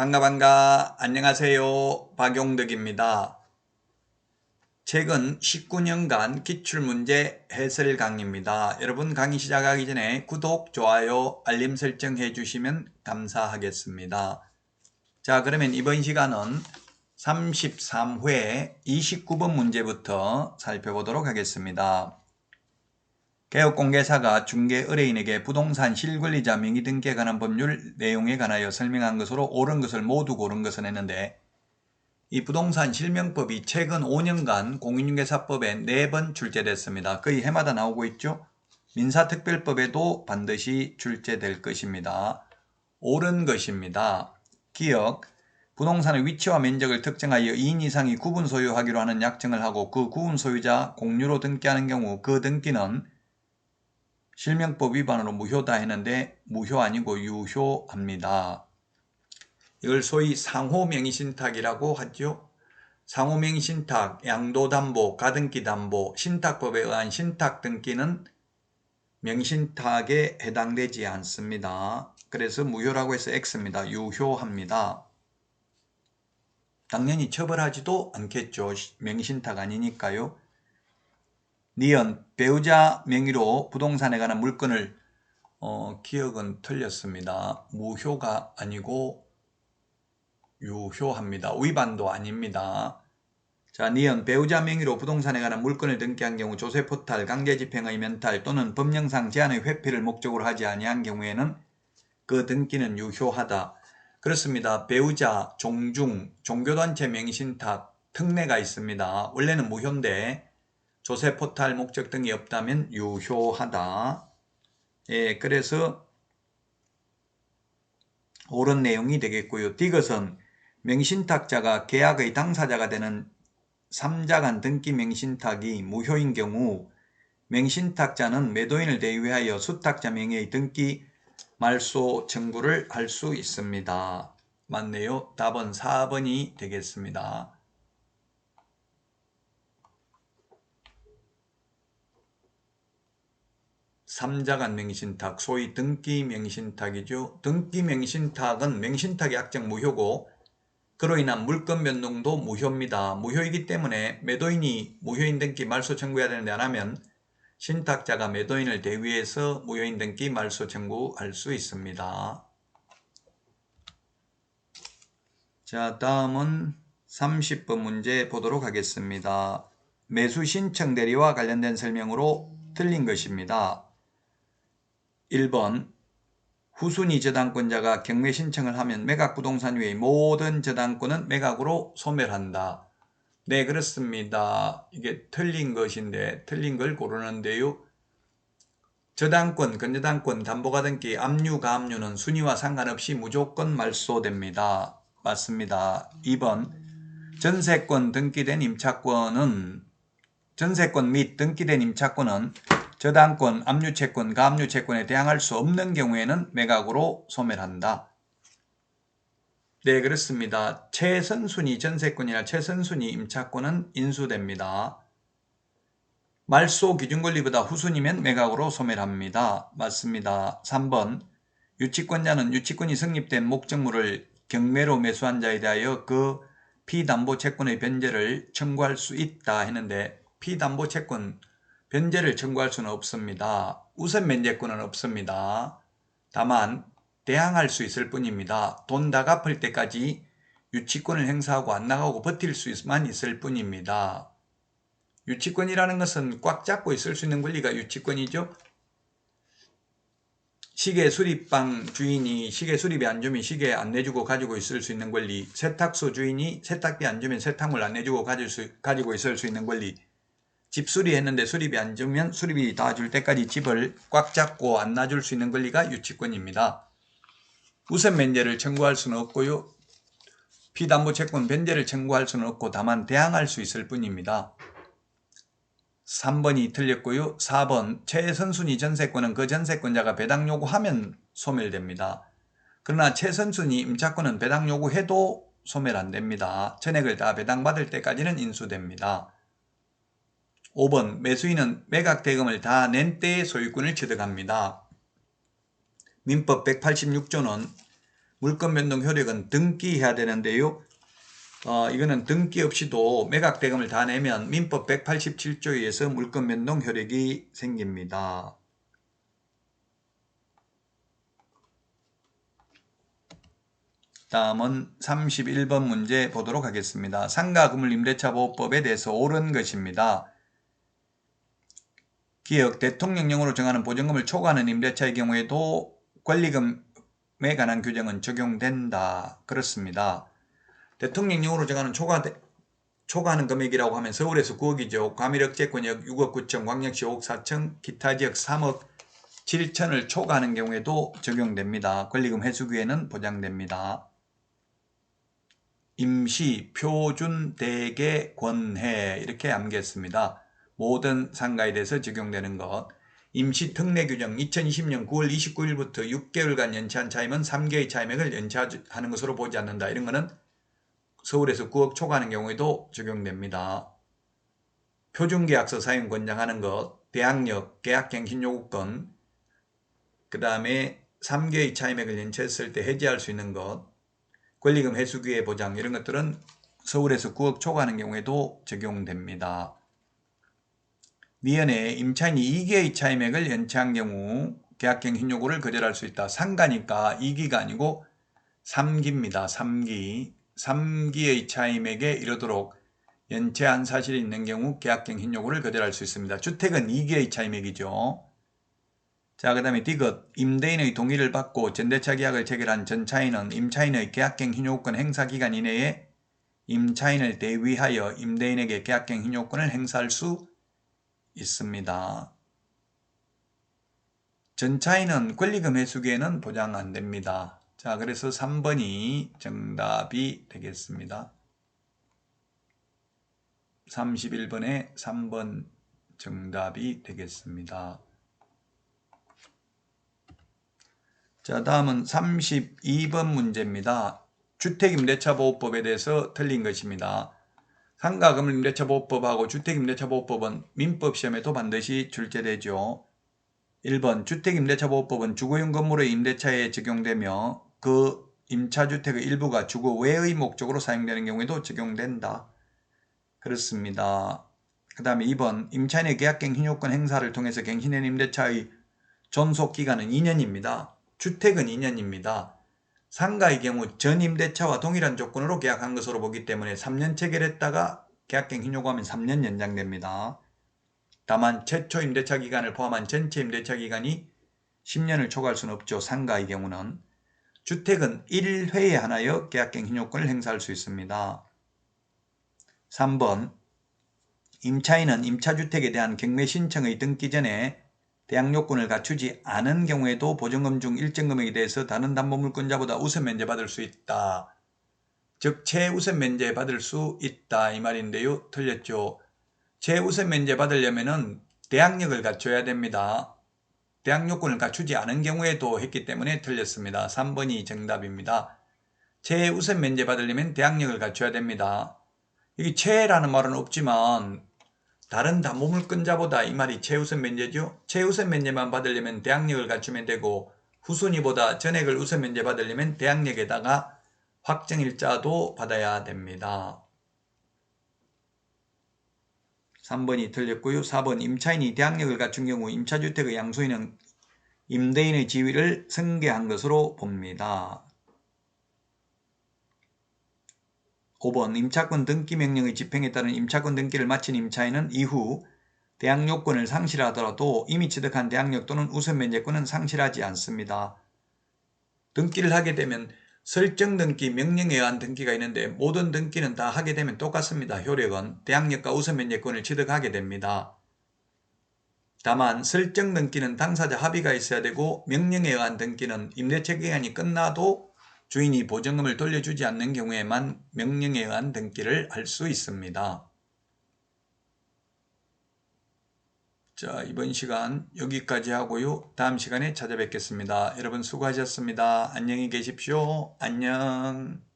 반가 반가 안녕하세요 박용덕입니다. 최근 19년간 기출문제 해설 강의입니다. 여러분 강의 시작하기 전에 구독, 좋아요, 알림 설정 해주시면 감사하겠습니다. 자 그러면 이번 시간은 33회 29번 문제부터 살펴보도록 하겠습니다. 개업공개사가 중개 의뢰인에게 부동산 실권리자 명의 등기에 관한 법률 내용에 관하여 설명한 것으로 옳은 것을 모두 고른 것을 했는데 이 부동산 실명법이 최근 5년간 공인중개사법에 4번 출제됐습니다. 거의 해마다 나오고 있죠. 민사특별법에도 반드시 출제될 것입니다. 옳은 것입니다. 기억, 부동산의 위치와 면적을 특정하여 2인 이상이 구분 소유하기로 하는 약정을 하고 그 구분 소유자 공유로 등기하는 경우 그 등기는 실명법 위반으로 무효다 했는데 무효 아니고 유효합니다. 이걸 소위 상호명의신탁이라고 하죠. 상호명의신탁, 양도담보, 가등기담보, 신탁법에 의한 신탁등기는 명신탁에 해당되지 않습니다. 그래서 무효라고 해서 X입니다. 유효합니다. 당연히 처벌하지도 않겠죠. 명신탁 아니니까요. 니은 배우자 명의로 부동산에 관한 물건을 어, 기억은 틀렸습니다. 무효가 아니고 유효합니다. 위반도 아닙니다. 자, 니은 배우자 명의로 부동산에 관한 물건을 등기한 경우 조세 포탈, 강제 집행의 면탈 또는 법령상 제한의 회피를 목적으로 하지 아니한 경우에는 그 등기는 유효하다. 그렇습니다. 배우자, 종중, 종교단체 명의 신탁, 특례가 있습니다. 원래는 무효인데 조세 포탈 목적 등이 없다면 유효하다. 예, 그래서 옳은 내용이 되겠고요. 디귿은 명신탁자가 계약의 당사자가 되는 3자 간 등기 명신탁이 무효인 경우 명신탁자는 매도인을 대위하여 수탁자 명의의 등기 말소 청구를 할 수 있습니다. 맞네요. 답은 4번이 되겠습니다. 3자간 명신탁, 소위 등기 명신탁이죠. 등기 명신탁은 명신탁의 약정 무효고 그로 인한 물건 변동도 무효입니다. 무효이기 때문에 매도인이 무효인 등기 말소 청구해야 되는데 안 하면 신탁자가 매도인을 대위해서 무효인 등기 말소 청구할 수 있습니다. 자, 다음은 30번 문제 보도록 하겠습니다. 매수 신청 대리와 관련된 설명으로 틀린 것입니다. 1번 후순위 저당권자가 경매 신청을 하면 매각 부동산 외의 모든 저당권은 매각으로 소멸한다. 네 그렇습니다. 이게 틀린 것인데 틀린 걸 고르는데요. 저당권, 근저당권, 담보가 등기, 압류, 가압류는 순위와 상관없이 무조건 말소됩니다. 맞습니다. 2번 전세권 등기된 임차권은 전세권 및 등기된 임차권은 저당권, 압류채권, 가압류채권에 대항할 수 없는 경우에는 매각으로 소멸한다. 네, 그렇습니다. 최선순위 전세권이나 최선순위 임차권은 인수됩니다. 말소 기준 권리보다 후순위면 매각으로 소멸합니다. 맞습니다. 3번 유치권자는 유치권이 성립된 목적물을 경매로 매수한 자에 대하여 그 피담보 채권의 변제를 청구할 수 있다 했는데 피담보 채권 변제를 청구할 수는 없습니다. 우선 면제권은 없습니다. 다만 대항할 수 있을 뿐입니다. 돈 다 갚을 때까지 유치권을 행사하고 안 나가고 버틸 수만 있을 뿐입니다. 유치권이라는 것은 꽉 잡고 있을 수 있는 권리가 유치권이죠. 시계 수리방 주인이 시계 수리비 안 주면 시계 안 내주고 가지고 있을 수 있는 권리, 세탁소 주인이 세탁비 안 주면 세탁물 안 내주고 가지고 있을 수 있는 권리, 집 수리했는데 수리비 안 주면 수리비 다 줄 때까지 집을 꽉 잡고 안 놔줄 수 있는 권리가 유치권입니다. 우선 면제를 청구할 수는 없고요. 피담보 채권 변제를 청구할 수는 없고 다만 대항할 수 있을 뿐입니다. 3번이 틀렸고요. 4번 최선순위 전세권은 그 전세권자가 배당 요구하면 소멸됩니다. 그러나 최선순위 임차권은 배당 요구해도 소멸 안 됩니다. 전액을 다 배당받을 때까지는 인수됩니다. 5번 매수인은 매각 대금을 다 낸 때의 소유권을 취득합니다. 민법 186조는 물권 변동 효력은 등기해야 되는데요. 어, 이거는 등기 없이도 매각 대금을 다 내면 민법 187조에 의해서 물권 변동 효력이 생깁니다. 다음은 31번 문제 보도록 하겠습니다. 상가금을 임대차 보호법에 대해서 옳은 것입니다. 기억 대통령령으로 정하는 보증금을 초과하는 임대차의 경우에도 권리금에 관한 규정은 적용된다. 그렇습니다. 대통령령으로 정하는 초과 초과하는 금액이라고 하면 서울에서 9억이죠. 과밀억제권역 6억 9천, 광역시 5억 4천, 기타 지역 3억 7천을 초과하는 경우에도 적용됩니다. 권리금 회수기에는 보장됩니다. 임시, 표준, 대개, 권해 이렇게 암기했습니다. 모든 상가에 대해서 적용되는 것. 임시 특례 규정 2020년 9월 29일부터 6개월간 연체한 차임은 3개의 차임액을 연체하는 것으로 보지 않는다. 이런 거는 서울에서 9억 초과하는 경우에도 적용됩니다. 표준계약서 사용 권장하는 것, 대항력, 계약갱신 요구권, 그 다음에 3개의 차임액을 연체했을 때 해지할 수 있는 것, 권리금 회수기의 보장 이런 것들은 서울에서 9억 초과하는 경우에도 적용됩니다. 미연에 임차인이 2개의 차임액을 연체한 경우 계약갱신 요구를 거절할 수 있다. 상가니까 2기가 아니고 3기입니다. 3기. 3기의 차임액에 이르도록 연체한 사실이 있는 경우 계약갱신 요구를 거절할 수 있습니다. 주택은 2기의 차임액이죠. 자, 그 다음에 디귿, 임대인의 동의를 받고 전대차 계약을 체결한 전차인은 임차인의 계약갱신 요구권 행사 기간 이내에 임차인을 대위하여 임대인에게 계약갱신 요구권을 행사할 수 있습니다. 전차인은 권리금 회수기에는 보장 안 됩니다. 자, 그래서 3번이 정답이 되겠습니다. 31번에 3번 정답이 되겠습니다. 자, 다음은 32번 문제입니다. 주택임대차보호법에 대해서 틀린 것입니다. 상가금 임대차보호법하고 주택임대차보호법은 민법시험에도 반드시 출제되죠. 1번 주택임대차보호법은 주거용 건물의 임대차에 적용되며 그 임차주택의 일부가 주거 외의 목적으로 사용되는 경우에도 적용된다. 그렇습니다. 그 다음에 2번 임차인의 계약갱 신 요건 행사를 통해서 갱신된 임대차의 존속기간은 2년입니다. 주택은 2년입니다. 상가의 경우 전 임대차와 동일한 조건으로 계약한 것으로 보기 때문에 3년 체결했다가 계약갱신 요구하면 3년 연장됩니다. 다만 최초 임대차 기간을 포함한 전체 임대차 기간이 10년을 초과할 수는 없죠. 상가의 경우는. 주택은 1회에 하나여 계약갱신 요건을 행사할 수 있습니다. 3번 임차인은 임차주택에 대한 경매 신청의 등기 전에 대항 요건을 갖추지 않은 경우에도 보증금 중 일정 금액에 대해서 다른 담보물권자보다 우선 면제받을 수 있다. 즉 최우선 면제 받을 수 있다 이 말인데요. 틀렸죠. 최우선 면제 받으려면은 대항력을 갖춰야 됩니다. 대항 요건을 갖추지 않은 경우에도 했기 때문에 틀렸습니다. 3번이 정답입니다. 최우선 면제 받으려면 대항력을 갖춰야 됩니다. 여기 최라는 말은 없지만 다른 담보물권자보다 이 말이 최우선 면제죠. 최우선 면제만 받으려면 대항력을 갖추면 되고 후순위보다 전액을 우선 면제 받으려면 대항력에다가 확정일자도 받아야 됩니다. 3번이 틀렸고요. 4번 임차인이 대항력을 갖춘 경우 임차주택의 양수인은 임대인의 지위를 승계한 것으로 봅니다. 5번 임차권 등기 명령의 집행에 따른 임차권 등기를 마친 임차인은 이후 대항력권을 상실하더라도 이미 취득한 대항력 또는 우선 면제권은 상실하지 않습니다. 등기를 하게 되면 설정 등기, 명령에 의한 등기가 있는데 모든 등기는 다 하게 되면 똑같습니다. 효력은 대항력과 우선 면제권을 취득하게 됩니다. 다만 설정 등기는 당사자 합의가 있어야 되고 명령에 의한 등기는 임대차 기간이 끝나도 주인이 보증금을 돌려주지 않는 경우에만 명령에 의한 등기를 할 수 있습니다. 자, 이번 시간 여기까지 하고요. 다음 시간에 찾아뵙겠습니다. 여러분 수고하셨습니다. 안녕히 계십시오. 안녕.